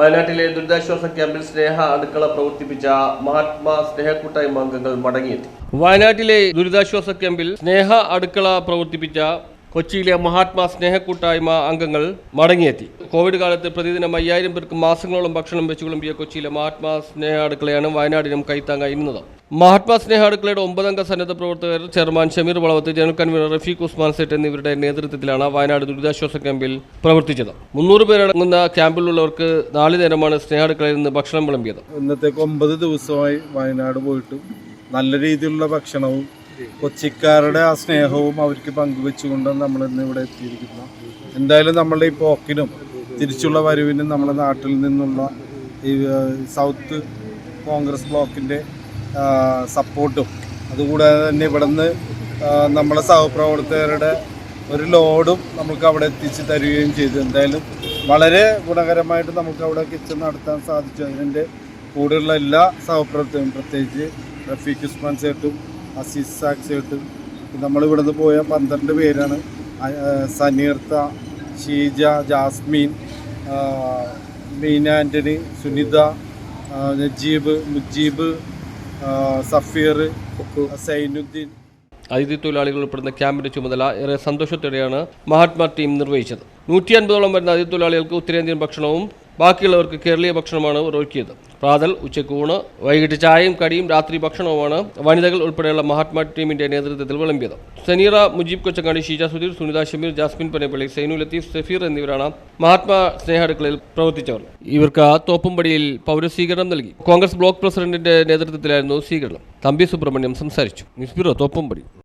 വയനാട്ടിലെ ദുരിതാശ്വാസ ക്യാമ്പിൽ സ്നേഹ അടുക്കള പ്രവർത്തിപ്പിച്ച മഹാത്മാ സ്നേഹക്കൂട്ടായ്മ അംഗങ്ങൾ മടങ്ങിയെത്തി. വയനാട്ടിലെ ദുരിതാശ്വാസ ക്യാമ്പിൽ സ്നേഹ അടുക്കള പ്രവർത്തിപ്പിച്ച കൊച്ചിയിലെ മഹാത്മാ സ്നേഹ കൂട്ടായ്മ അംഗങ്ങൾ മടങ്ങിയെത്തി. കോവിഡ് കാലത്ത് പ്രതിദിനം അയ്യായിരം പേർക്ക് മാസങ്ങളോളം ഭക്ഷണം വെച്ചു വിളമ്പിയ കൊച്ചിയിലെ മഹാത്മാ സ്നേഹ അടുക്കളയാണ് വയനാടിനും കൈത്താങ്ങായി നിന്നത് മഹാത്മാ സ്നേഹ അടുക്കളയുടെ ഒമ്പതംഗ സന്നദ്ധ പ്രവർത്തകർ chairman Shameer Valavath general convener Rafeeq Usman Sait എന്നിവരുടെ നേതൃത്വത്തിലാണ് വയനാട് ദുരിതാശ്വാസ ക്യാമ്പിൽ പ്രവർത്തിച്ചത്. മുന്നൂറ് പേരടങ്ങുന്ന ക്യാമ്പിലുള്ളവർക്ക് നാല് നേരമാണ് സ്നേഹ അടുക്കളയിൽ നിന്ന് ഭക്ഷണം വിളമ്പിയത്. ഇന്നത്തേക്ക് ഒമ്പത് ദിവസമായി വയനാട് പോയിട്ടും നല്ല രീതിയിലുള്ള ഭക്ഷണവും കൊച്ചിക്കാരുടെ ആ സ്നേഹവും അവർക്ക് പങ്കുവെച്ചുകൊണ്ട് നമ്മൾ ഇന്ന് ഇവിടെ എത്തിയിരിക്കുന്നു. എന്തായാലും നമ്മളുടെ ഈ പോക്കിനും തിരിച്ചുള്ള വരവിനും നമ്മുടെ നാട്ടിൽ നിന്നുള്ള ഈ സൗത്ത് കോൺഗ്രസ് ബ്ലോക്കിന്റെ സപ്പോർട്ടും അതുകൂടാതെ തന്നെ ഇവിടുന്ന് നമ്മളെ സഹപ്രവർത്തകരുടെ ഒരു ലോഡും നമുക്ക് അവിടെ എത്തിച്ച് തരികയും ചെയ്തു. എന്തായാലും വളരെ ഗുണകരമായിട്ട് നമുക്ക് അവിടെ കിച്ചൺ നടത്താൻ സാധിച്ചു. അതിന്റെ കൂടെയുള്ള എല്ലാ സഹപ്രവർത്തകരും പ്രത്യേകിച്ച് റഫീഖ് ഉസ്മാൻ സേട്ടും അസീസ് സാഖ് നമ്മളിവിടുന്ന് പോയ പന്ത്രണ്ട് പേരാണ്. സനീർത്ത ഷീജ ജാസ്മീൻ മീന ആന്റണി സുനിത നജീബ് മുജീബ് സഫീർ സൈനുദ്ദീൻ. അതിഥി തൊഴിലാളികൾ ഉൾപ്പെടുന്ന ക്യാമ്പിന്റെ ചുമതല ഏറെ സന്തോഷത്തോടെയാണ് മഹാത്മാ ടീം നിർവഹിച്ചത്. നൂറ്റി അൻപതോളം വരുന്ന അതിഥി തൊഴിലാളികൾക്ക് ഉത്തരേന്ത്യൻ ഭക്ഷണവും ബാക്കിയുള്ളവർക്ക് കേരളീയ ഭക്ഷണമാണ് അവർ ഒരുക്കിയത്. പ്രാതൽ ഉച്ചയ്ക്ക് ഊണ് വൈകിട്ട് ചായയും കടിയും രാത്രി ഭക്ഷണവുമാണ് വനിതകൾ ഉൾപ്പെടെയുള്ള മഹാത്മാ ടീമിന്റെ നേതൃത്വത്തിൽ വിളമ്പിയത്. സനീറ മുജീബ് കൊച്ചങ്ങാടി ഷീജ സുധീർ സുനിത ഷമീർ ജാസ്മിൻ പനേപ്പള്ളി സൈനു ലത്തീഫ് സഫീർ എന്നിവരാണ് മഹാത്മാ സ്നേഹ അടുക്കളയിൽ പ്രവർത്തിച്ചവർ. ഇവർക്ക് തോപ്പുംപടിയിൽ പൗരസ്വീകരണം നൽകി. കോൺഗ്രസ് ബ്ലോക്ക് പ്രസിഡന്റിന്റെ നേതൃത്വത്തിലായിരുന്നു സ്വീകരണം. തമ്പി സുബ്രഹ്മണ്യം സംസാരിച്ചു. News bureau Thoppumpady.